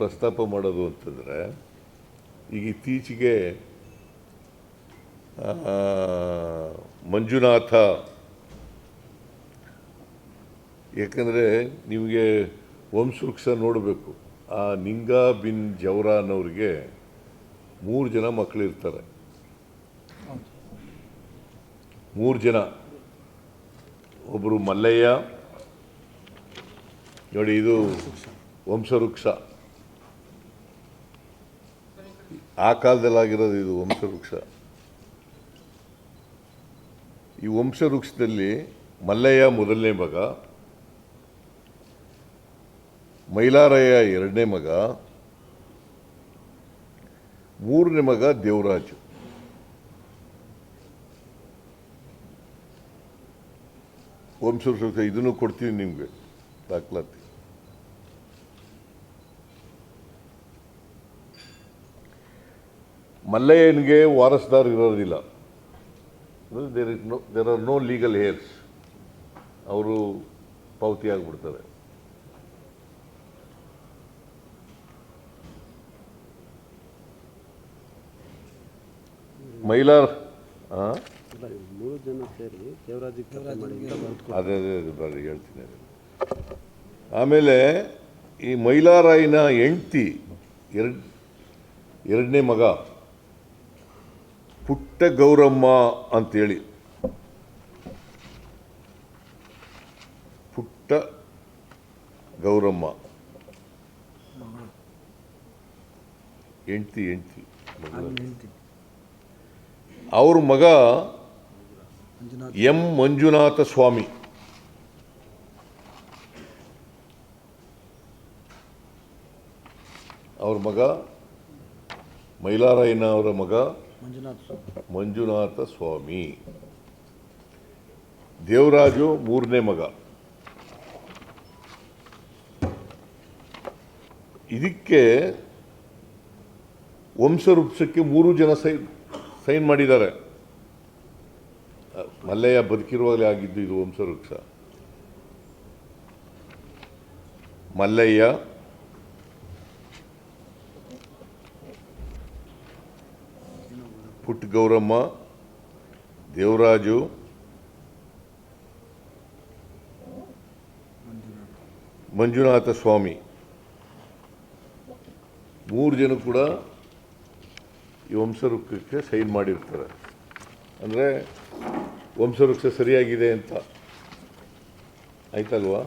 ಪ್ರಸ್ತಾಪ ಮಾಡೋದು ಅಂತಂದರೆ, ಈಗ ಇತ್ತೀಚೆಗೆ ಮಂಜುನಾಥ, ಯಾಕಂದರೆ ನಿಮಗೆ ವಂಶವೃಕ್ಷ ನೋಡಬೇಕು. ಆ ನಿಂಗಾ ಬಿನ್ ಜವರಾ ಅನ್ನೋರಿಗೆ ಮೂರು ಜನ ಮಕ್ಕಳಿರ್ತಾರೆ ಮೂರು ಜನ. ಒಬ್ಬರು ಮಲ್ಲಯ್ಯ, ನೋಡಿ ಇದು ವಂಶವೃಕ್ಷ. ಆ ಕಾಲದಲ್ಲಾಗಿರೋದು ಇದು ವಂಶವೃಕ್ಷ. ಈ ವಂಶವೃಕ್ಷದಲ್ಲಿ ಮಲ್ಲಯ್ಯ ಮೊದಲನೇ ಮಗ, ಮೈಲಾರಯ್ಯ ಎರಡನೇ ಮಗ, ಮೂರನೇ ಮಗ ದೇವರಾಜು. ವಂಶವೃಕ್ಷ ಇದನ್ನು ಕೊಡ್ತೀನಿ ನಿಮಗೆ ದಾಖಲಾತಿ. ಮಲ್ಲಯ್ಯನಿಗೆ ವಾರಸ್ದಾರ್ ಇರೋದಿಲ್ಲ. There is no there are no legal heirs ಅವರು ಪಾವತಿ ಆಗಿಬಿಡ್ತಾರೆ. ಮೈಲಾರ್ ಮೂರು ಜನ ಅದೇ ಅದೇ ಅದೇ ಬರ್ರಿ ಹೇಳ್ತೀನಿ. ಆಮೇಲೆ ಈ ಮೈಲಾರಾಯಿನ ಹೆಂಡ್ತಿ, ಎರಡ್, ಎರಡನೇ ಮಗ ಪುಟ್ಟ ಗೌರಮ್ಮ ಅಂತೇಳಿ. ಪುಟ್ಟ ಗೌರಮ್ಮ. ಹೆಂಡ್ತಿ ಹೆಂಡ್ತಿ. ಅವ್ರ ಮಗ ಎಂ ಮಂಜುನಾಥ ಸ್ವಾಮಿ. ಅವ್ರ ಮಗ ಮೈಲಾರಾಯನ ಅವರ ಮಗ ಮಂಜುನಾಥ ಸ್ವಾಮಿ. ದೇವರಾಜು ಮೂರನೇ ಮಗ. ಇದಕ್ಕೆ ವಂಶವೃಕ್ಷಕ್ಕೆ ಮೂರು ಜನ ಸೈನ್ ಸೈನ್ ಮಾಡಿದ್ದಾರೆ. ಮಲ್ಲಯ್ಯ ಬದುಕಿರುವಾಗಲೇ ಆಗಿದ್ದು ಇದು ವಂಶವೃಕ್ಷ. ಮಲ್ಲಯ್ಯ ಪುಟ್ಟ ಗೌರಮ್ಮ, ದೇವರಾಜು, ಮಂಜುನಾಥ ಸ್ವಾಮಿ. ಮೂರು ಜನ ಕೂಡ ಈ ವಂಶವೃಕ್ಷಕ್ಕೆ ಸೈನ್ ಮಾಡಿರ್ತಾರೆ. ಅಂದರೆ ವಂಶವೃಕ್ಷ ಸರಿಯಾಗಿದೆ ಅಂತ. ಆಯ್ತಲ್ವಾ?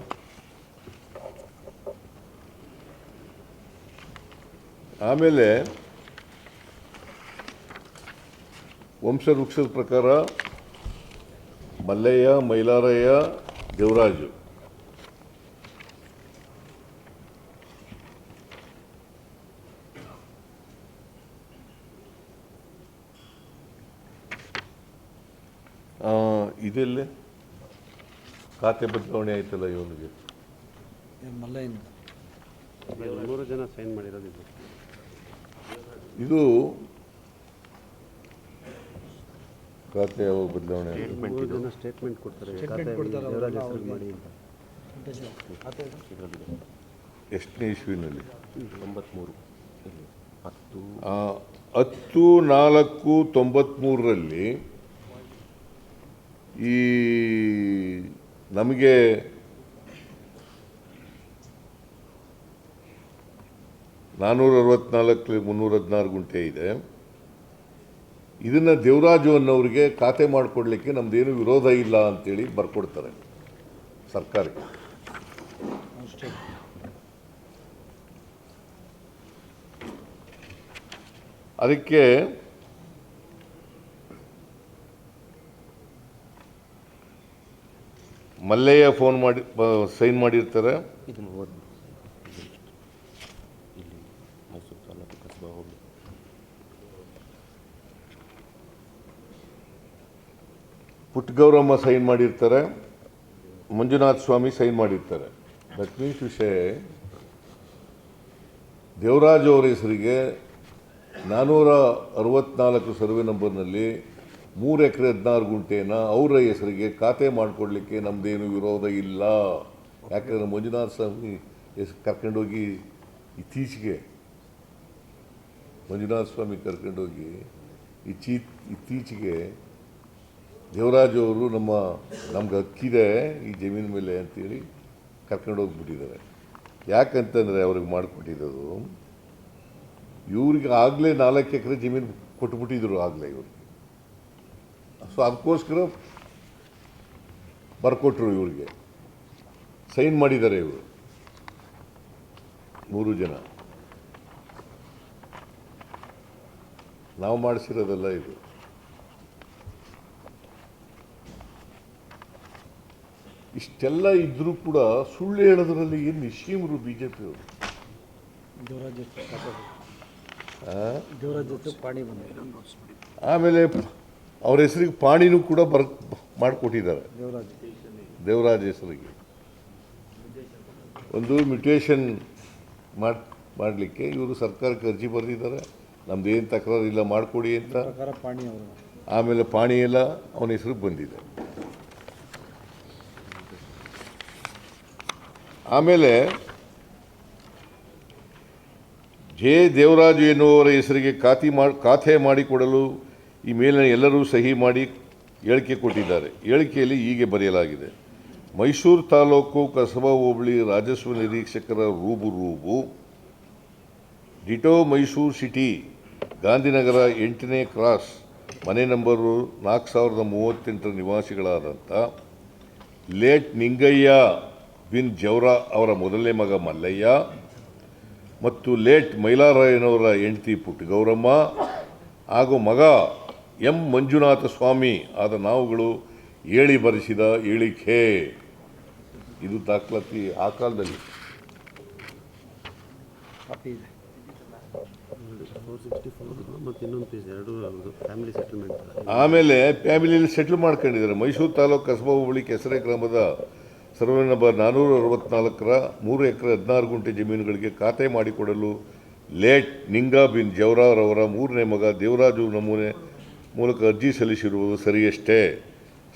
ಆಮೇಲೆ ವಂಶವೃಕ್ಷದ ಪ್ರಕಾರ ಮಲ್ಲಯ್ಯ ಮೈಲಾರಯ್ಯ ದೇವರಾಜು. ಇದೆಲ್ಲೇ? ಖಾತೆ ಬದಲಾವಣೆ ಆಯ್ತಲ್ಲ ಇವನಿಗೆ ಮೂರು ಜನ ಸೈನ್ ಮಾಡಿರೋದು ಇದು ಇದು ಖಾತೆ ಯಾವಾಗ ಬದಲಾವಣೆ? ಸ್ಟೇಟ್ಮೆಂಟ್ ಕೊಡ್ತಾರೆ. ಮಾಡಿ ಎಷ್ಟನೇ ಇಶ್ವಿನಲ್ಲಿ? ಹತ್ತು. ಆ, ಹತ್ತು ನಾಲ್ಕು ತೊಂಬತ್ಮೂರರಲ್ಲಿ ಈ ನಮಗೆ ನಾನ್ನೂರ ಅರವತ್ನಾಲ್ಕು ಮುನ್ನೂರ ಹದಿನಾರು ಗುಂಟೆ ಇದೆ. ಇದನ್ನು ದೇವರಾಜು ಅನ್ನೋರಿಗೆ ಖಾತೆ ಮಾಡಿಕೊಡ್ಲಿಕ್ಕೆ ನಮ್ದೇನು ವಿರೋಧ ಇಲ್ಲ ಅಂತೇಳಿ ಬರ್ಕೊಡ್ತಾರೆ ಸರ್ಕಾರಕ್ಕೆ. ಅದಕ್ಕೆ ಮಲ್ಲಯ್ಯ ಫೋನ್ ಮಾಡಿ ಸೈನ್ ಮಾಡಿರ್ತಾರೆ ಇದನ್ನು ಓದಿ ಇಲ್ಲಿ ಮೈಸೂರು ತಾಲೂಕು ಕಸಬಾ ಹೋಗಿ ಪುಟ್ಟಗೌರಮ್ಮ ಸೈನ್ ಮಾಡಿರ್ತಾರೆ, ಮಂಜುನಾಥ ಸ್ವಾಮಿ ಸೈನ್ ಮಾಡಿರ್ತಾರೆ. ದಟ್ ಮೀನ್ಸ್ ವಿಷಯ ದೇವರಾಜ್ ಅವರ ಹೆಸರಿಗೆ ನಾನ್ನೂರ ಅರವತ್ನಾಲ್ಕು ಸರ್ವೆ ನಂಬರ್ನಲ್ಲಿ ಮೂರು ಎಕರೆ ಹದಿನಾರು ಗುಂಟೆನ ಅವರ ಹೆಸರಿಗೆ ಖಾತೆ ಮಾಡಿಕೊಡ್ಲಿಕ್ಕೆ ನಮ್ಮದೇನು ವಿರೋಧ ಇಲ್ಲ. ಯಾಕಂದರೆ ಮಂಜುನಾಥ ಸ್ವಾಮಿ ಹೆಸರು ಕರ್ಕೊಂಡೋಗಿ ಇತ್ತೀಚೆಗೆ, ಮಂಜುನಾಥ ಸ್ವಾಮಿ ಕರ್ಕೊಂಡೋಗಿ ಇತ್ತೀಚೆಗೆ ದೇವರಾಜು ಅವರು ನಮ್ಮ, ನಮ್ಗೆ ಹಕ್ಕಿದೆ ಈ ಜಮೀನು ಮೇಲೆ ಅಂತೇಳಿ ಕರ್ಕೊಂಡೋಗ್ಬಿಟ್ಟಿದ್ದಾರೆ ಯಾಕಂತಂದರೆ ಅವ್ರಿಗೆ ಮಾಡಿಕೊಟ್ಟಿರೋದು, ಇವ್ರಿಗೆ ಆಗಲೇ ನಾಲ್ಕು ಎಕರೆ ಜಮೀನು ಕೊಟ್ಬಿಟ್ಟಿದ್ರು ಆಗಲೇ ಇವ್ರಿಗೆ. ಸೊ ಅದಕ್ಕೋಸ್ಕರ ಬರ್ಕೊಟ್ರು ಇವ್ರಿಗೆ. ಸೈನ್ ಮಾಡಿದ್ದಾರೆ ಇವರು. ಮೂರು ಜನ. ನಾವು ಮಾಡಿಸಿರೋದಲ್ಲ ಇದು. ಇಷ್ಟೆಲ್ಲ ಇದ್ರೂ ಕೂಡ ಸುಳ್ಳು ಹೇಳೋದ್ರಲ್ಲಿ ಏನು ನಿಶ್ಚೀಮರು ಬಿ ಜೆ ಪಿಯವರು ಆಮೇಲೆ ಅವ್ರ ಹೆಸರಿಗೆ ಪಾಣಿನೂ ಕೂಡ ಬರ್ ಮಾಡಿಕೊಟ್ಟಿದ್ದಾರೆ. ದೇವರಾಜ್ ಹೆಸರಿಗೆ. ಒಂದು ಮ್ಯೂಟೇಷನ್ ಮಾಡಿ ಮಾಡಲಿಕ್ಕೆ ಇವರು ಸರ್ಕಾರಕ್ಕೆ ಅರ್ಜಿ ಬರೆದಿದ್ದಾರೆ. ನಮ್ದು ಏನು ತಕರಾರು ಇಲ್ಲ ಮಾಡಿಕೊಡಿ ಅಂತ. ಆಮೇಲೆ ಪಾಣಿ ಎಲ್ಲ ಅವನ ಹೆಸರಿಗೆ ಬಂದಿದೆ. ಆಮೇಲೆ ಜೆ ದೇವರಾಜು ಎನ್ನುವವರ ಹೆಸರಿಗೆ ಖಾತಿ ಮಾಡಿ ಖಾತೆ ಮಾಡಿಕೊಡಲು ಈ ಮೇಲಿನ ಎಲ್ಲರೂ ಸಹಿ ಮಾಡಿ ಹೇಳಿಕೆ ಕೊಟ್ಟಿದ್ದಾರೆ. ಹೇಳಿಕೆಯಲ್ಲಿ ಹೀಗೆ ಬರೆಯಲಾಗಿದೆ. ಮೈಸೂರು ತಾಲೂಕು ಕಸಬಾ ಹೋಬಳಿ ರಾಜಸ್ವ ನಿರೀಕ್ಷಕರ ರೂಬು ರೂಬು ಡಿಟೋ ಮೈಸೂರು ಸಿಟಿ, ಗಾಂಧಿನಗರ ಎಂಟನೇ ಕ್ರಾಸ್, ಮನೆ ನಂಬರು ನಾಲ್ಕು ಸಾವಿರದ ಮೂವತ್ತೆಂಟರ ನಿವಾಸಿಗಳಾದಂಥ ಲೇಟ್ ನಿಂಗಯ್ಯ. ಬಿನ್ ಜೌರಾ ಅವರ ಮೊದಲನೇ ಮಗ ಮಲ್ಲಯ್ಯ ಮತ್ತು ಲೇಟ್ ಮೈಲಾರಾಯನವರ ಹೆಂಡತಿ ಪುಟ್ಟಗೌರಮ್ಮ ಹಾಗೂ ಮಗ ಎಂ ಮಂಜುನಾಥ ಸ್ವಾಮಿ ಆದ ನಾವುಗಳು ಹೇಳಿ ಬರೆಸಿದ ಏಳಿಕೆ. ಇದು ದಾಖಲಾತಿ ಆ ಕಾಲದಲ್ಲಿ. ಆಮೇಲೆ ಫ್ಯಾಮಿಲಿಯಲ್ಲಿ ಸೆಟ್ಲ್ ಮಾಡ್ಕೊಂಡಿದ್ದಾರೆ. ಮೈಸೂರು ತಾಲೂಕು ಕಸಬಾ ಹೋಬಳಿ ಕೆಸರೆ ಗ್ರಾಮದ ಸರ್ವೆ ನಂಬರ್ ನಾನ್ನೂರ ಅರವತ್ನಾಲ್ಕರ ಮೂರು ಎಕರೆ ಹದಿನಾರು ಗುಂಟೆ ಜಮೀನುಗಳಿಗೆ ಖಾತೆ ಮಾಡಿಕೊಡಲು ಲೇಟ್ ನಿಂಗಾ ಬಿನ್ ಜವರಾರವರ ಮೂರನೇ ಮಗ ದೇವರಾಜು ನಮೂನೆ ಮೂಲಕ ಅರ್ಜಿ ಸಲ್ಲಿಸಿರುವುದು ಸರಿಯಷ್ಟೇ.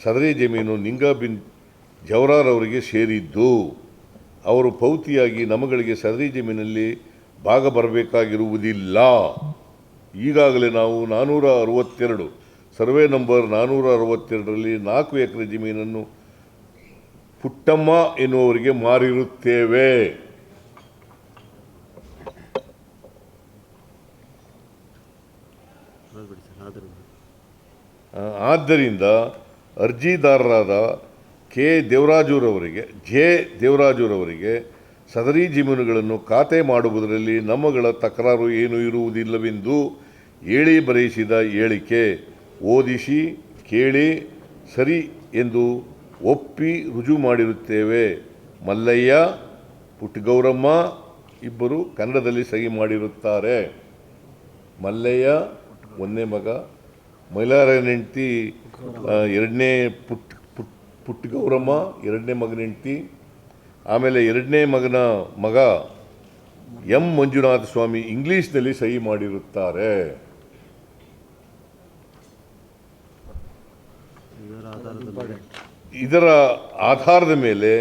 ಸದರಿ ಜಮೀನು ನಿಂಗಾ ಬಿನ್ ಜವರಾರ್ ಅವರಿಗೆ ಸೇರಿದ್ದು. ಅವರು ಪೌತಿಯಾಗಿ ನಮಗಳಿಗೆ ಸದರಿ ಜಮೀನಲ್ಲಿ ಭಾಗ ಬರಬೇಕಾಗಿರುವುದಿಲ್ಲ. ಈಗಾಗಲೇ ನಾವು ನಾನ್ನೂರ ಅರವತ್ತೆರಡು, ಸರ್ವೆ ನಂಬರ್ ನಾನ್ನೂರ ಅರವತ್ತೆರಡರಲ್ಲಿ ನಾಲ್ಕು ಎಕರೆ ಜಮೀನನ್ನು ಪುಟ್ಟಮ್ಮ ಎನ್ನುವರಿಗೆ ಮಾರಿರುತ್ತೇವೆ. ಆದ್ದರಿಂದ ಅರ್ಜಿದಾರರಾದ ಕೆ. ದೇವರಾಜುರವರಿಗೆ, ಜೆ. ದೇವರಾಜುರವರಿಗೆ ಸದರಿ ಜಮೀನುಗಳನ್ನು ಖಾತೆ ಮಾಡುವುದರಲ್ಲಿ ನಮ್ಮಗಳ ತಕರಾರು ಏನೂ ಇರುವುದಿಲ್ಲವೆಂದು ಹೇಳಿ ಬರೆಯಿಸಿದ ಹೇಳಿಕೆ ಓದಿಸಿ ಕೇಳಿ ಸರಿ ಎಂದು ಒಪ್ಪಿ ರುಜು ಮಾಡಿರುತ್ತೇವೆ. ಮಲ್ಲಯ್ಯ, ಪುಟ್ಟಗೌರಮ್ಮ ಇಬ್ಬರು ಕನ್ನಡದಲ್ಲಿ ಸಹಿ ಮಾಡಿರುತ್ತಾರೆ. ಮಲ್ಲಯ್ಯ ಒಂದನೇ ಮಗ. ಮೈಲಾರನ ಹೆಂಡತಿ ಎರಡನೇ ಪುಟ್ ಪುಟ್ ಗೌರಮ್ಮ ಎರಡನೇ ಮಗನ ಹೆಂಡತಿ. ಆಮೇಲೆ ಎರಡನೇ ಮಗನ ಮಗ ಎಂ ಮಂಜುನಾಥ ಸ್ವಾಮಿ ಇಂಗ್ಲೀಷ್ನಲ್ಲಿ ಸಹಿ ಮಾಡಿರುತ್ತಾರೆ ಇದರ ಆಧಾರದ ಮೇಲೆ ಇದರ ಆಧಾರದ ಮೇಲೆ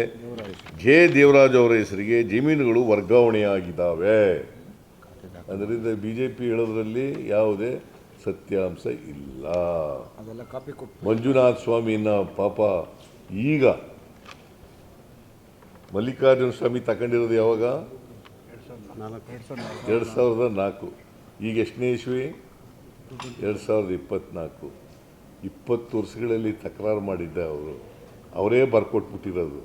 ಜೆ ದೇವರಾಜ್ ಅವರ ಹೆಸರಿಗೆ ಜಮೀನುಗಳು ವರ್ಗಾವಣೆಯಾಗಿದ್ದಾವೆ. ಅದರಿಂದ ಬಿ ಜೆ ಪಿ ಹೇಳೋದ್ರಲ್ಲಿ ಯಾವುದೇ ಸತ್ಯಾಂಶ ಇಲ್ಲ. ಮಂಜುನಾಥ ಸ್ವಾಮಿನ ಪಾಪ ಈಗ ಮಲ್ಲಿಕಾರ್ಜುನ ಸ್ವಾಮಿ ತಗೊಂಡಿರೋದು ಯಾವಾಗ? ಎರಡು ಸಾವಿರದ ನಾಲ್ಕು. ಈಗ ಎಷ್ಟನೇ ಇಸ್ವಿ? ಎರಡು ಸಾವಿರದ ಇಪ್ಪತ್ತ್ನಾಲ್ಕು ಇಪ್ಪತ್ತು ವರ್ಷಗಳಲ್ಲಿ ತಕರಾರು ಮಾಡಿದ್ದೆ ಅವರು. ಅವರೇ ಬರ್ಕೊಟ್ಬಿಟ್ಟಿರೋದು.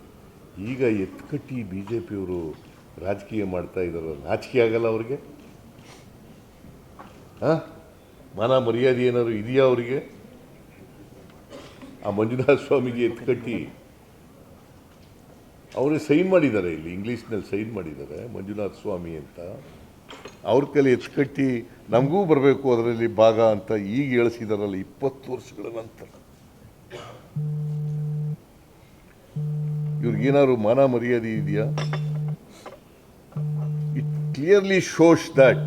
ಈಗ ಎತ್ಕಟ್ಟಿ ಬಿ ಜೆ ಪಿಯವರು ರಾಜಕೀಯ ಮಾಡ್ತಾ ಇದ್ದಾರ? ನಾಚಿಕೆ ಆಗಲ್ಲ ಅವ್ರಿಗೆ? ಹಾಂ? ಮಾನ ಮರ್ಯಾದೆ ಏನಾದ್ರು ಇದೆಯಾ ಅವರಿಗೆ? ಆ ಮಂಜುನಾಥ ಸ್ವಾಮಿಗೆ ಎತ್ಕಟ್ಟಿ. ಅವರೇ ಸೈನ್ ಮಾಡಿದ್ದಾರೆ ಇಲ್ಲಿ, ಇಂಗ್ಲೀಷ್ನಲ್ಲಿ ಸೈನ್ ಮಾಡಿದ್ದಾರೆ, ಮಂಜುನಾಥ ಸ್ವಾಮಿ ಅಂತ. ಅವ್ರ ಕೈಲಿ ಎತ್ಕಟ್ಟಿ, ನಮಗೂ ಬರಬೇಕು, ಅದರಲ್ಲಿ ಭಾಗ ಅಂತ ಈಗ ಹೇಳಿಸಿದಾರಲ್ಲ ಇಪ್ಪತ್ತು ವರ್ಷಗಳ ನಂತರ. ಇವ್ರಿಗೇನಾದ್ರು ಮಾನ ಮರ್ಯಾದೆ ಇದೆಯಾ? ಇಟ್ ಕ್ಲಿಯರ್ಲಿ ಶೋಸ್ ದಟ್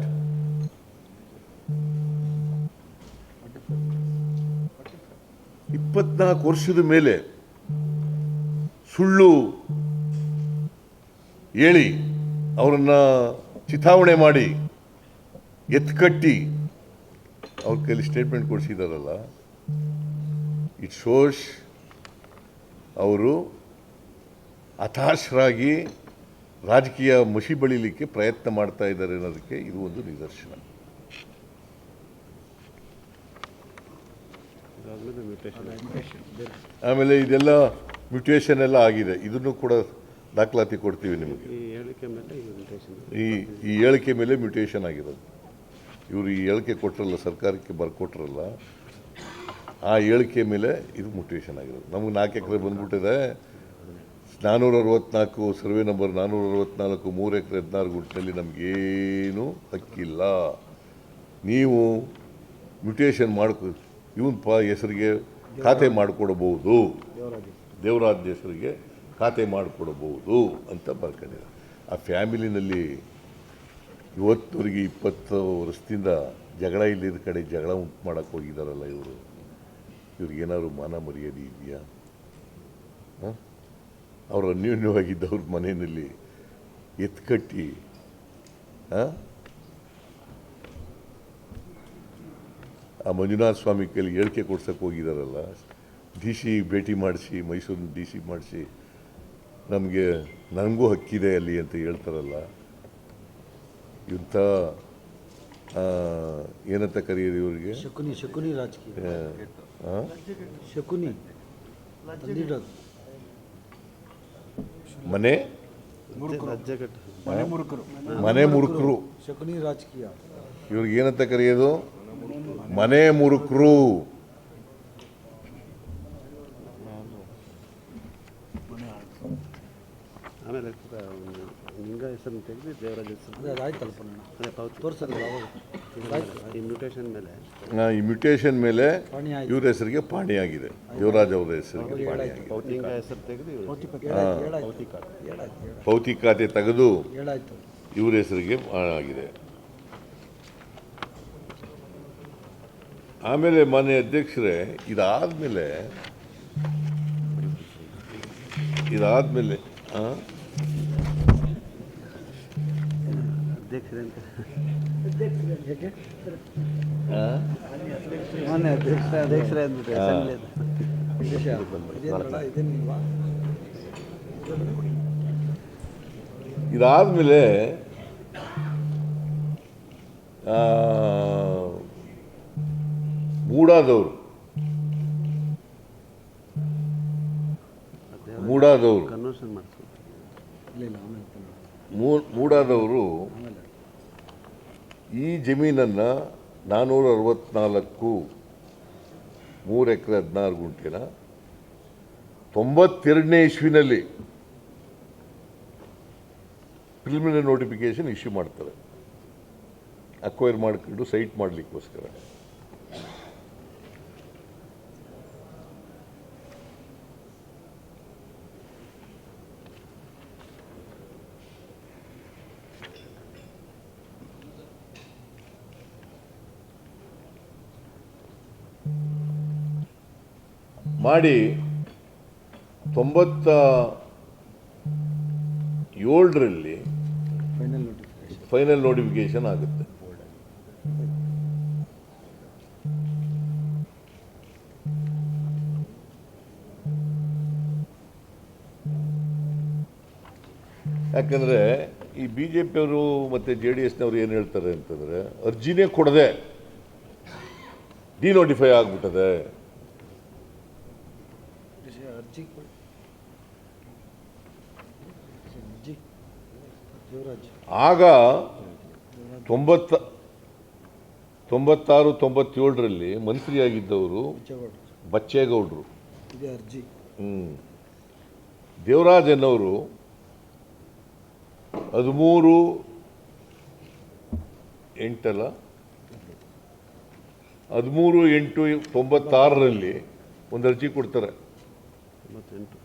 ಇಪ್ಪತ್ನಾಲ್ಕು ವರ್ಷದ ಮೇಲೆ ಸುಳ್ಳು ಹೇಳಿ ಅವರನ್ನ ಚಿತಾವಣೆ ಮಾಡಿ ಎತ್ಕಟ್ಟಿ ಅವ್ರ ಕೈಲಿ ಸ್ಟೇಟ್ಮೆಂಟ್ ಕೊಡಿಸಿದಾರಲ್ಲ ಇಟ್ ಶೋಸ್ ಅವರು ಹತಾಶರಾಗಿ ರಾಜಕೀಯ ಮುಷಿ ಬಳಿಲಿಕ್ಕೆ ಪ್ರಯತ್ನ ಮಾಡ್ತಾ ಇದ್ದಾರೆ ಅನ್ನೋದಕ್ಕೆ ಇದು ಒಂದು ನಿದರ್ಶನ. ಆಮೇಲೆ ಇದೆಲ್ಲ ಮ್ಯೂಟೇಷನ್ ಎಲ್ಲ ಆಗಿದೆ. ಇದನ್ನು ಕೂಡ ದಾಖಲಾತಿ ಕೊಡ್ತೀವಿ ನಿಮಗೆ. ಈ ಈ ಹೇಳಿಕೆ ಮೇಲೆ ಮ್ಯೂಟೇಷನ್ ಆಗಿರೋದು ಇವರು ಈ ಹೇಳಿಕೆ ಕೊಟ್ಟರಲ್ಲ ಸರ್ಕಾರಕ್ಕೆ ಬರ್ಕೊಟ್ರಲ್ಲ ಆ ಹೇಳಿಕೆ ಮೇಲೆ ಇದು ಮ್ಯೂಟೇಷನ್ ಆಗಿರೋದು ನಮಗೆ ನಾಲ್ಕು ಎಕರೆ ಬಂದ್ಬಿಟ್ಟಿದೆ. ನಾನ್ನೂರ ಅರವತ್ನಾಲ್ಕು ಸರ್ವೆ ನಂಬರ್ ನಾನ್ನೂರ ಅರವತ್ನಾಲ್ಕು ಮೂರು ಎಕರೆ ಹದಿನಾರು ಗುಂಟಿನಲ್ಲಿ ನಮಗೇನು ಹಕ್ಕಿಲ್ಲ. ನೀವು ಮ್ಯೂಟೇಷನ್ ಮಾಡ್ಕೊ ಇವನ್ ಪ ಹೆಸರಿಗೆ ಖಾತೆ ಮಾಡಿಕೊಡಬಹುದು ದೇವರಾಜ ಹೆಸರಿಗೆ ಖಾತೆ ಮಾಡಿಕೊಡಬಹುದು ಅಂತ ಬರ್ಕೊಂಡಿದ್ದಾರೆ. ಆ ಫ್ಯಾಮಿಲಿನಲ್ಲಿ ಇವತ್ತವರೆಗೆ ಇಪ್ಪತ್ತು ವರ್ಷದಿಂದ ಜಗಳ ಇಲ್ಲದ ಕಡೆ ಜಗಳ ಉಂಟು ಮಾಡೋಕ್ಕೆ ಹೋಗಿದ್ದಾರಲ್ಲ ಇವರು. ಇವ್ರಿಗೇನಾದ್ರು ಮಾನ ಮರ್ಯಾದೆ ಇದೆಯಾ? ಅವರು ಅನ್ಯೋನ್ಯವಾಗಿದ್ದವ್ರ ಮನೆಯಲ್ಲಿ ಎತ್ಕಟ್ಟಿ ಆ? ಆ ಮಂಜುನಾಥ ಸ್ವಾಮಿ ಕೈಲಿ ಹೇಳಿಕೆ ಕೊಡ್ಸಕ್ಕೆ ಹೋಗಿದಾರಲ್ಲ ಡಿ ಸಿ ಭೇಟಿ ಮಾಡಿಸಿ ಮೈಸೂರಿನ ಡಿ ಸಿ ಮಾಡಿಸಿ ನಮಗೆ ನನಗೂ ಹಕ್ಕಿದೆ ಅಲ್ಲಿ ಅಂತ ಹೇಳ್ತಾರಲ್ಲ ಇಂಥ ಏನಂತ ಕರೆಯೋದು ಇವರಿಗೆ ಶಕುನಿ ಶಕುನಿ ರಾಜಕೀಯ? ಶಕುನಿ ಮನೆ? ಅಜ್ಜಗಟ್ಟು ಮನೆ ಮುರುಕರು. ಮನೆ ಮುರುಕರು. ಶಕುನಿ ರಾಜಕೀಯ. ಇವ್ರಿಗೆ ಏನಂತ ಕರೆಯೋದು? ಮನೆ ಮುರುಕರು ಆಮೇಲೆ ಕೂಡ ಒಂದು ಲಿಂಗ ಹೆಸರನ್ನು ತೆಗೆದು ದೇವರಾಜ ಹೆಸರು ಅದೇ ತೋರ್ಸಲ್ಲ ಈ ಮ್ಯೂಟೇಶನ್ ಮೇಲೆ ಆ, ಈ ಮ್ಯೂಟೇಷನ್ ಮೇಲೆ ಪಾಣಿ ಇವ್ರ ಹೆಸರಿಗೆ ಪಾಣಿಯಾಗಿದೆ ಯುವರಾಜ್ ಅವರ ಹೆಸರಿಗೆ ಪಾಣಿಯಾಗಿದೆ ಲಿಂಗ ಹೆಸರು ತೆಗೆದು ಭೌತಿಕ ಖಾತೆ ತೆಗೆದು ಹೇಳಾಯ್ತು ಇವ್ರ ಹೆಸರಿಗೆ ಆಗಿದೆ. ಆಮೇಲೆ ಮನೆ ಅಧ್ಯಕ್ಷರೇ ಇದಾದ್ಮೇಲೆ ಇದಾದ್ಮೇಲೆ ಆ? ಅಧ್ಯಕ್ಷರೇ ಅಂತ ಮೊನ್ನೆ ಅಧ್ಯಕ್ಷ ಅಧ್ಯಕ್ಷರೇ ಅಂದ್ಬಿಟ್ಟು ಇದಾದ್ಮೇಲೆ ಆ, ಮೂಡಾದವರು. ಮೂಡಾದವರು. ಮೂಡಾದವರು ಜಮೀನನ್ನು ನಾನ್ನೂರ ಅರವತ್ನಾಲ್ಕು, ಮೂರು ಎಕರೆ ಹದಿನಾರು ಗುಂಟಿನ ತೊಂಬತ್ತೆರಡನೇ ಇಸ್ವಿನಲ್ಲಿ ಪ್ರಿಲಿಮಿನರಿ ನೋಟಿಫಿಕೇಶನ್ ಇಶ್ಯೂ ಮಾಡ್ತಾರೆ. ಅಕ್ವೈರ್ ಮಾಡ್ಕೊಂಡು ಸೈಟ್ ಮಾಡಲಿಕ್ಕೋಸ್ಕರ. ಮಾಡಿ ತೊಂಬತ್ತ ಏಳರಲ್ಲಿ ಫೈನಲ್ ನೋಟಿಫಿಕೇಶನ್ ಆಗುತ್ತೆ. ಯಾಕಂದರೆ ಈ ಬಿ ಜೆ ಪಿಯವರು ಮತ್ತು ಜೆ ಡಿ ಎಸ್ನವರು ಏನು ಹೇಳ್ತಾರೆ ಅಂತಂದರೆ ಅರ್ಜಿನೇ ಕೊಡದೆ ಡಿನೋಟಿಫೈ ಆಗಿಬಿಟ್ಟದೆ ಅರ್ಜಿ ಕೊಡಿ ಅರ್ಜಿ ದೇವರಾಜ್ ಆಗ ತೊಂಬತ್ತ ತೊಂಬತ್ತಾರು ತೊಂಬತ್ತೇಳರಲ್ಲಿ ಮಂತ್ರಿಯಾಗಿದ್ದವರು ಬಿಚ್ಚಗೌಡ ಬಚ್ಚೇಗೌಡರು. ಹ್ಞೂ ಅರ್ಜಿ. ಹ್ಮ್. ದೇವರಾಜ್ ಅನ್ನೋರು ಹದಿಮೂರು ಎಂಟಲ್ಲ? ಹದಿಮೂರು ಎಂಟು ತೊಂಬತ್ತಾರರಲ್ಲಿ ಒಂದು ಅರ್ಜಿ ಕೊಡ್ತಾರೆ. ತೊಂಬತ್ತೆಂಟು.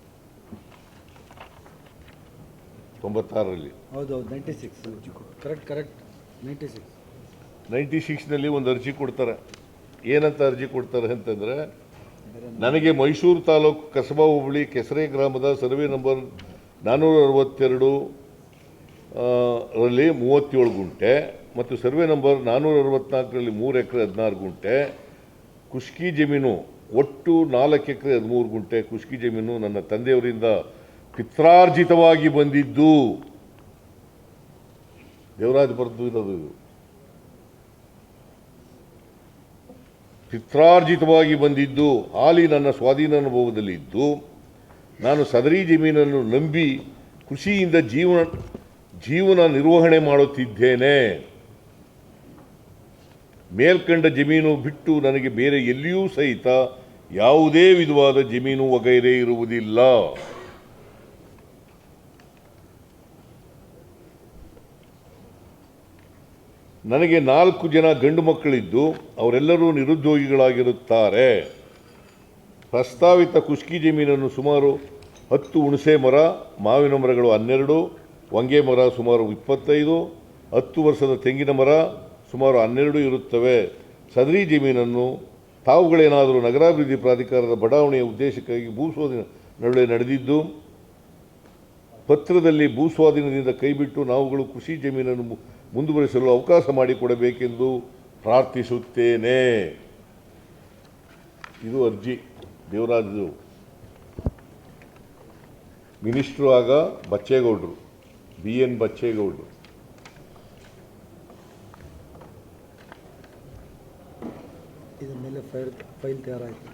ತೊಂಬತ್ತಾರರಲ್ಲಿ. ಹೌದು ಹೌದು ninety six correct correct ninety six ninety ಸಿಕ್ಸ್ನಲ್ಲಿ ಒಂದು ಅರ್ಜಿ ಕೊಡ್ತಾರೆ. ಏನಂತ ಅರ್ಜಿ ಕೊಡ್ತಾರೆ ಅಂತಂದರೆ ನನಗೆ ಮೈಸೂರು ತಾಲೂಕು ಕಸಬಾ ಹೋಬಳಿ ಕೆಸರೆ ಗ್ರಾಮದ ಸರ್ವೆ ನಂಬರ್ ನಾನ್ನೂರ ಅರವತ್ತೆರಡು ರಲ್ಲಿ ಮೂವತ್ತೇಳು ಗುಂಟೆ ಮತ್ತು ಸರ್ವೆ ನಂಬರ್ ನಾನ್ನೂರ ಅರವತ್ತ್ನಾಲ್ಕರಲ್ಲಿ ಮೂರು ಎಕರೆ ಹದಿನಾರು ಗುಂಟೆ. ಕುಷ್ಕಿ ಜಮೀನು ಒಟ್ಟು ನಾಲ್ಕು ಎಕರೆ ಹದಿಮೂರು ಗುಂಟೆ ಕುಷ್ಕಿ ಜಮೀನು ನನ್ನ ತಂದೆಯವರಿಂದ ಪಿತ್ರಾರ್ಜಿತವಾಗಿ ಬಂದಿದ್ದು. ದೇವರಾಜ್ ಬರೆದು ಇರೋದು ಪಿತ್ರಾರ್ಜಿತವಾಗಿ ಬಂದಿದ್ದು, ಹಾಲಿ ನನ್ನ ಸ್ವಾಧೀನ ಅನುಭವದಲ್ಲಿ ಇದ್ದು, ನಾನು ಸದರಿ ಜಮೀನನ್ನು ನಂಬಿ ಕೃಷಿಯಿಂದ ಜೀವನ ಜೀವನ ನಿರ್ವಹಣೆ ಮಾಡುತ್ತಿದ್ದೇನೆ. ಮೇಲ್ಕಂಡ ಜಮೀನು ಬಿಟ್ಟು ನನಗೆ ಬೇರೆ ಎಲ್ಲಿಯೂ ಸಹಿತ ಯಾವುದೇ ವಿಧವಾದ ಜಮೀನು ವಗೈರೆ ಇರುವುದಿಲ್ಲ. ನನಗೆ ನಾಲ್ಕು ಜನ ಗಂಡು ಮಕ್ಕಳಿದ್ದು, ಅವರೆಲ್ಲರೂ ನಿರುದ್ಯೋಗಿಗಳಾಗಿರುತ್ತಾರೆ. ಪ್ರಸ್ತಾವಿತ ಕುಷ್ಕಿ ಜಮೀನನ್ನು ಸುಮಾರು ಹತ್ತು ಹುಣಸೆ ಮರ, ಮಾವಿನ ಮರಗಳು ಹನ್ನೆರಡು ಹೊಂಗೆ ಮರ ಸುಮಾರು ಇಪ್ಪತ್ತೈದು, ಹತ್ತು ವರ್ಷದ ತೆಂಗಿನ ಮರ ಸುಮಾರು ಹನ್ನೆರಡು ಇರುತ್ತವೆ. ಸದರಿ ಜಮೀನನ್ನು ತಾವುಗಳೇನಾದರೂ ನಗರಾಭಿವೃದ್ಧಿ ಪ್ರಾಧಿಕಾರದ ಬಡಾವಣೆಯ ಉದ್ದೇಶಕ್ಕಾಗಿ ಭೂಸ್ವಾಧೀನ ನಡುವೆ ನಡೆದಿದ್ದು, ಪತ್ರದಲ್ಲಿ ಭೂಸ್ವಾಧೀನದಿಂದ ಕೈಬಿಟ್ಟು ನಾವುಗಳು ಕೃಷಿ ಜಮೀನನ್ನು ಮುಂದುವರಿಸಲು ಅವಕಾಶ ಮಾಡಿಕೊಡಬೇಕೆಂದು ಪ್ರಾರ್ಥಿಸುತ್ತೇನೆ. ಇದು ಅರ್ಜಿ ದೇವರಾಜು ಮಿನಿಸ್ಟ್ರು ಆಗ ಬಚ್ಚೇಗೌಡರು, ಬಿ ಎನ್ ಬಚ್ಚೇಗೌಡರು. ಇದ್ರ ಮೇಲೆ ಫೈಲ್ ಫೈಲ್ ತಯಾರಾಯ್ತು.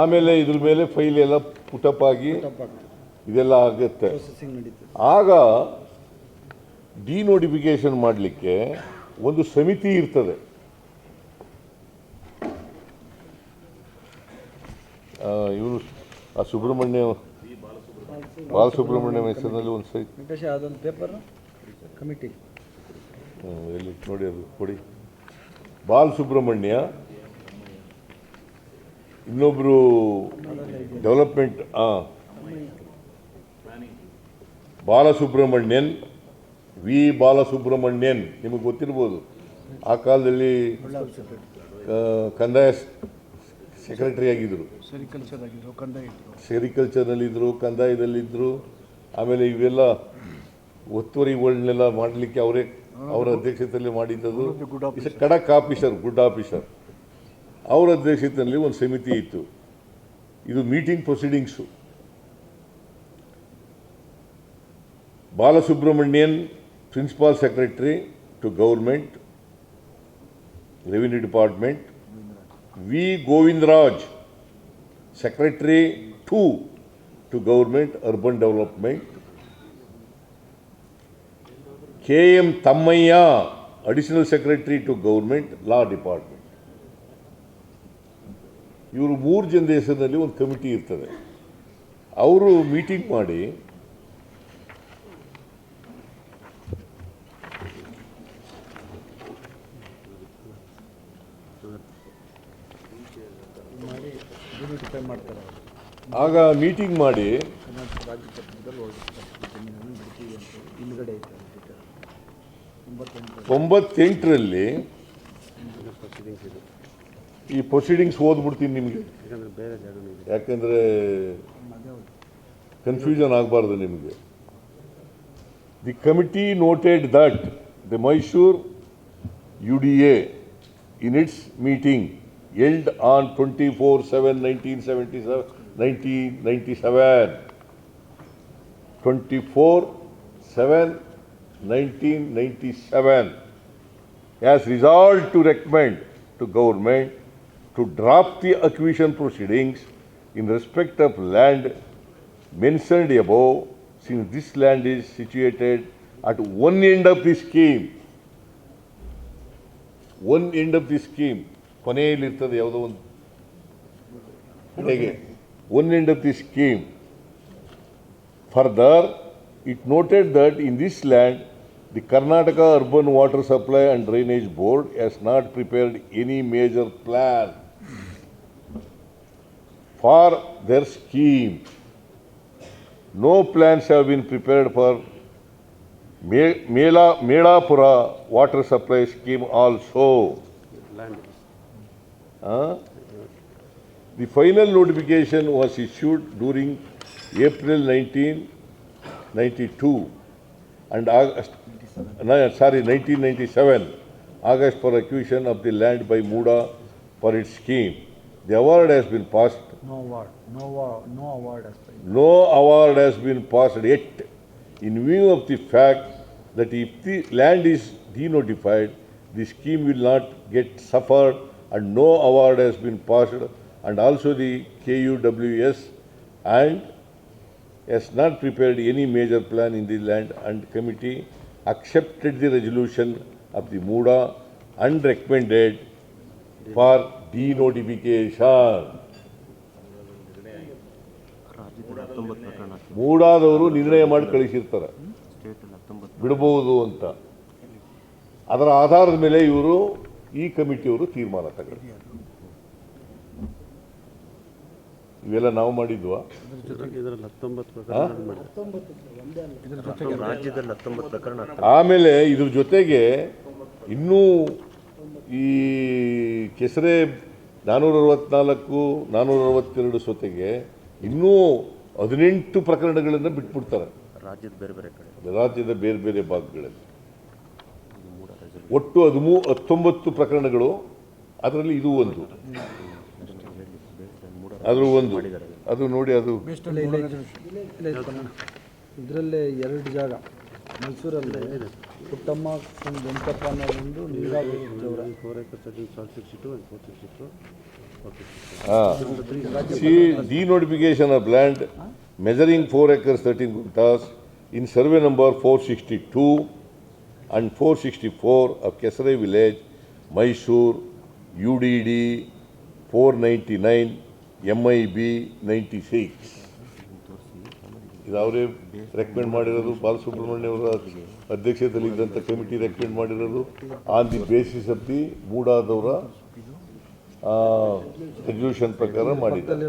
ಆಮೇಲೆ ಇದ್ರ ಮೇಲೆ ಫೈಲ್ ಎಲ್ಲ ಪುಟಪ್ ಆಗಿ ಇದೆಲ್ಲ ಆಗುತ್ತೆ. ಪ್ರೊಸೆಸಿಂಗ್ ನಡೀತದೆ. ಆಗ ಡಿನೋಟಿಫಿಕೇಶನ್ ಮಾಡಲಿಕ್ಕೆ ಒಂದು ಸಮಿತಿ ಇರ್ತದೆ. ಇವರು ಆ ಸುಬ್ರಹ್ಮಣ್ಯ ಬಾಲಸುಬ್ರಹ್ಮಣ್ಯಂ ಹೆಸರಿನಲ್ಲಿ ಒಂದು ಸೈ ವೆಂಕಟೇಶ ಅದೊಂದು ಪೇಪರ್ ಕಮಿಟಿ ಎಲ್ಲಿ ನೋಡಿ ಅದು ಕೊಡಿ. ಬಾಲ್ ಇನ್ನೊಬ್ರು ಡೆವಲಪ್ಮೆಂಟ್ ಬಾಲಸುಬ್ರಹ್ಮಣ್ಯನ್ ವಿ. ಬಾಲಸುಬ್ರಹ್ಮಣ್ಯನ್ ನಿಮಗೆ ಗೊತ್ತಿರ್ಬೋದು. ಆ ಕಾಲದಲ್ಲಿ ಕಂದಾಯ ಸೆಕ್ರೆಟರಿ ಆಗಿದ್ರು. ಇದ್ರು. ಸೆರಿಕಲ್ಚರ್ನಲ್ಲಿದ್ದರು ಕಂದಾಯದಲ್ಲಿದ್ದರು ಆಮೇಲೆ ಇವೆಲ್ಲ ಒತ್ತುವರಿಗಳನ್ನೆಲ್ಲ ಮಾಡಲಿಕ್ಕೆ ಅವರೇ ಅವರ ಅಧ್ಯಕ್ಷತೆಯಲ್ಲಿ ಮಾಡಿದ್ದದು. ಕಡಕ್ ಖಡಕ್ ಆಫೀಸರ್ ಗುಡ್ ಆಫೀಸರ್. ಅವರ ಅಧ್ಯಕ್ಷತೆಯಲ್ಲಿ ಒಂದು ಸಮಿತಿ ಇತ್ತು. ಇದು meeting proceedings. Balasubramanian principal secretary to government, revenue department, V Govindaraj secretary to to government urban development, K M Thammaiah additional secretary to government law department. ಇವರು ಮೂರು ಜನ ಹೆಸರಿನಲ್ಲಿ ಒಂದು ಕಮಿಟಿ ಇರ್ತದೆ. ಅವರು ಮೀಟಿಂಗ್ ಮಾಡಿ ಆಗ ಮೀಟಿಂಗ್ ಮಾಡಿ ಕರ್ನಾಟಕ ರಾಜ್ಯ ಪತ್ರದಲ್ಲಿ ಹೋಗುತ್ತೆ ಜಮೀನನ್ನು ಬಿಡ್ತೀವಿ ಅಂತ ಹಿಂದ್ಗಡೆ ಐತೆ ಅದು detail. ಒಂಬತ್ತೆಂಟು ತೊಂಬತ್ತೆಂಟರಲ್ಲಿ ಪ್ರೊಸೀಡಿಂಗ್ಸ್ ಇದು ಈ ಪ್ರೊಸೀಡಿಂಗ್ಸ್ ಓದ್ಬಿಡ್ತೀನಿ ನಿಮಗೆ. ಯಾಕೆಂದರೆ ಕನ್ಫ್ಯೂಷನ್ ಆಗಬಾರ್ದು ನಿಮಗೆ the committee noted that the Mysore U D A in its meeting held on twenty four seven nineteen seventy seven nineteen ninety seven twenty four seven nineteen ninety seven has resolved to recommend to government to drop the acquisition proceedings in respect of land mentioned above, since this land is situated at one end of the scheme. One end of the scheme, ಕೊನೆಯಲ್ಲಿರ್ತದೆ ಯಾವುದೋ ಒಂದು ಕಡೆಗೆ one end of the scheme. Further, it noted that in this land, the Karnataka Urban Water Supply and Drainage Board has not prepared any major plan for their scheme. No plans have been prepared for Mela Melapura water supply scheme also. Uh, the final notification was issued during April 1992 and August, no, sorry, 1997, August for acquisition of the land by Muda for its scheme. The award has been passed No award, no award, no award as per. No award has been passed yet in view of the fact that if the land is denotified, the scheme will not get suffered and no award has been passed and also the KUWS and has not prepared any major plan in the land and committee accepted the resolution of the MUDA and recommended for denotification ಮೂಡಾದವರು ನಿರ್ಣಯ ಮಾಡಿ ಕಳಿಸಿರ್ತಾರೆ. ಬಿಡಬಹುದು ಅಂತ. ಅದರ ಆಧಾರದ ಮೇಲೆ ಇವರು ಈ ಕಮಿಟಿಯವರು ತೀರ್ಮಾನ ತಗೊಳ್ಳಿ ಇವೆಲ್ಲ ನಾವು ಮಾಡಿದ್ವಾ? ಆಮೇಲೆ ಇದ್ರ ಜೊತೆಗೆ ಇನ್ನೂ ಈ ಕೆಸರೆ ನಾನ್ನೂರ ಅರವತ್ನಾಲ್ಕು ನಾನ್ನೂರ ಅರವತ್ತೆರಡು ಸೊತೆಗೆ ಇನ್ನೂ ಹದಿನೆಂಟು ಪ್ರಕರಣಗಳನ್ನು ಬಿಟ್ಬಿಡ್ತಾರೆ. ರಾಜ್ಯದ ಬೇರೆ ಬೇರೆ ಕಡೆ. ರಾಜ್ಯದ ಬೇರೆ ಬೇರೆ ಭಾಗಗಳಲ್ಲಿ. ಒಟ್ಟು ಹದಿಮೂ ಹತ್ತೊಂಬತ್ತು ಪ್ರಕರಣಗಳು ಅದರಲ್ಲಿ ಇದು ಒಂದು. ಅದು ಒಂದು. ಅದು ನೋಡಿ ಅದು. ಇದರಲ್ಲೇ ಎರಡು ಜಾಗ. ಮೈಸೂರಲ್ಲಿ ಪುಟ್ಟಮ್ಮ ಒಂದು ವೆಂಕಪ್ಪ ಅನ್ನೋದೊಂದು ನೀರಾವರಿ ಜವರ four acre thirteen twelve in two and four sixty two okay four sixty four of measuring village acres U D of Kesare village, Mysore, UDD four ninety-nine, MIB ninety-six. ಇದು ಅವರೇ ರೆಕಮೆಂಡ್ ಮಾಡಿರೋದು ಬಾಲಸುಬ್ರಹ್ಮಣ್ಯ ಅವರ ಅಧ್ಯಕ್ಷತೆಯಲ್ಲಿ ಇದ್ದಂಥ ಕಮಿಟಿ ರೆಕಮೆಂಡ್ ಮಾಡಿರೋದು. On the basis of the ಮೂಡಾದವರ resolution ಪ್ರಕಾರ ಮಾಡಿದ್ದಾರೆ.